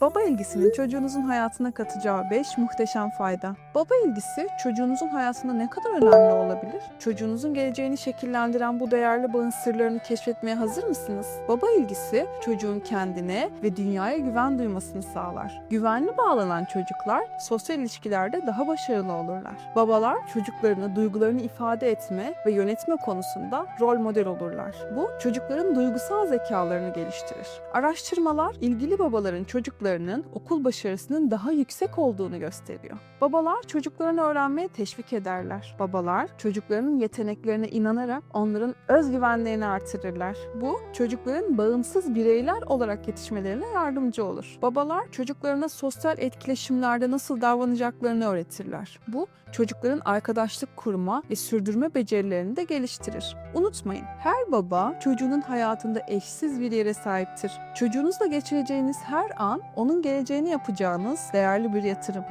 Baba ilgisinin çocuğunuzun hayatına katacağı 5 muhteşem fayda. Baba ilgisi çocuğunuzun hayatında ne kadar önemli olabilir? Çocuğunuzun geleceğini şekillendiren bu değerli bağın sırlarını keşfetmeye hazır mısınız? Baba ilgisi çocuğun kendine ve dünyaya güven duymasını sağlar. Güvenli bağlanan çocuklar sosyal ilişkilerde daha başarılı olurlar. Babalar çocuklarını duygularını ifade etme ve yönetme konusunda rol model olurlar. Bu çocukların duygusal zekalarını geliştirir. Araştırmalar ilgili babaların çocuklarının okul başarısının daha yüksek olduğunu gösteriyor. Babalar çocuklarını öğrenmeye teşvik ederler. Babalar çocuklarının yeteneklerine inanarak onların özgüvenlerini artırırlar. Bu çocukların bağımsız bireyler olarak yetişmelerine yardımcı olur. Babalar çocuklarına sosyal etkileşimlerde nasıl davranacaklarını öğretirler. Bu çocukların arkadaşlık kurma ve sürdürme becerilerini de geliştirir. Unutmayın, her baba çocuğunun hayatında eşsiz bir yere sahiptir. Çocuğunuzla geçireceğiniz her an onun geleceğini yapacağınız değerli bir yatırım.